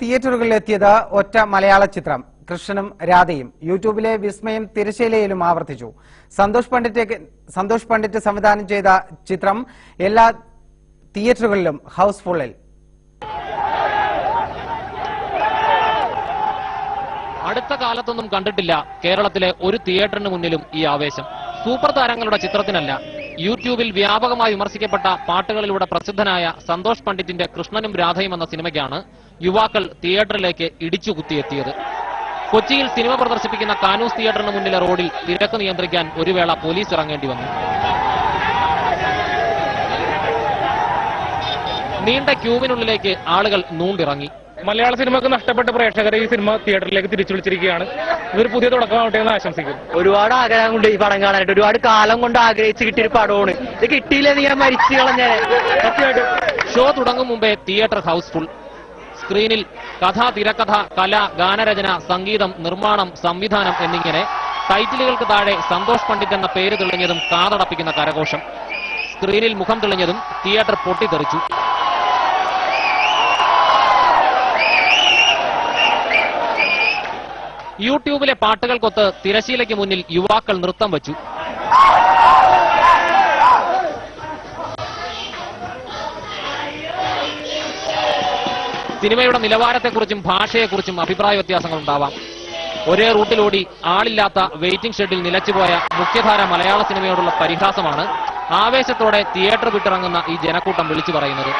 തിയേറ്ററുകളിലെത്തിയത് ഒറ്റ മലയാള ചിത്രം. കൃഷ്ണനും രാധയും യൂട്യൂബിലെ വിസ്മയം തിരശ്ശീലയിലും ആവർത്തിച്ചു. സന്തോഷ് പണ്ഡിറ്റ് സന്തോഷ് പണ്ഡിറ്റ് സംവിധാനം ചെയ്ത ചിത്രം എല്ലാ തിയേറ്ററുകളിലും ഹൗസ്ഫുള്ളിൽ. അടുത്ത കാലത്തൊന്നും കണ്ടിട്ടില്ല കേരളത്തിലെ ഒരു തിയേറ്ററിന് മുന്നിലും ഈ ആവേശം. സൂപ്പർ താരങ്ങളുടെ ചിത്രത്തിനല്ല യൂട്യൂബിൽ വ്യാപകമായി വിമർശിക്കപ്പെട്ട പാട്ടുകളിലൂടെ പ്രസിദ്ധനായ സന്തോഷ് പണ്ഡിറ്റിന്റെ കൃഷ്ണനും രാധയും എന്ന സിനിമയ്ക്കാണ് യുവാക്കൾ തിയേറ്ററിലേക്ക് ഇടിച്ചു കുത്തിയെത്തിയത്. കൊച്ചിയിൽ സിനിമ പ്രദർശിപ്പിക്കുന്ന കാനൂസ് തിയേറ്ററിന് മുന്നിലെ റോഡിൽ തിരക്ക് നിയന്ത്രിക്കാൻ ഒരു വേള പോലീസ് ഇറങ്ങേണ്ടി വന്നു. നീണ്ട ക്യൂവിനുള്ളിലേക്ക് ആളുകൾ നൂണ്ടിറങ്ങി. മലയാള സിനിമക്ക് നഷ്ടപ്പെട്ട പ്രേക്ഷകരെ ഈ സിനിമ തിയേറ്ററിലേക്ക് തിരിച്ചു വിളിച്ചിരിക്കുകയാണ്. ഇതൊരു പുതിയ തുടക്കമാവട്ടെ എന്ന് ആശംസിക്കുന്നു. ഒരുപാട് ആഗ്രഹം കൊണ്ട് ഈ പടം കാണാനായിട്ട് ഒരുപാട് കാലം കൊണ്ട് ആഗ്രഹിച്ച് കിട്ടിയൊരു പടമാണ്. ഇത് കിട്ടിയില്ലെങ്കിൽ ഞാൻ മരിച്ചു കളഞ്ഞേ. സത്യമായിട്ടും ഷോ തുടങ്ങും മുമ്പേ തിയേറ്റർ ഹൗസ്ഫുൾ സ്ക്രീനിൽ കഥ തിരക്കഥ കല ഗാനരചന സംഗീതം നിർമ്മാണം സംവിധാനം എന്നിങ്ങനെ ടൈറ്റിലുകൾക്ക് താഴെ സന്തോഷ് പണ്ഡിറ്റ് എന്ന പേര് തെളിഞ്ഞതും കാതടപ്പിക്കുന്ന കരഘോഷം. സ്ക്രീനിൽ മുഖം തെളിഞ്ഞതും തിയേറ്റർ പൊട്ടിത്തെറിച്ചു. യൂട്യൂബിലെ പാട്ടുകൾക്കൊത്ത് തിരശീലയ്ക്ക് മുന്നിൽ യുവാക്കൾ നൃത്തം വച്ചു. സിനിമയുടെ നിലവാരത്തെക്കുറിച്ചും ഭാഷയെക്കുറിച്ചും അഭിപ്രായ വ്യത്യാസങ്ങൾ ഉണ്ടാവാം ഒരേ റൂട്ടിലോടി ആളില്ലാത്ത വെയിറ്റിംഗ് ഷെഡിൽ നിലച്ചുപോയ മുഖ്യധാര മലയാള സിനിമയോടുള്ള പരിഹാസമാണ് ആവേശത്തോടെ തിയേറ്റർ വിട്ടിറങ്ങുന്ന ഈ ജനക്കൂട്ടം വിളിച്ചു പറയുന്നത്.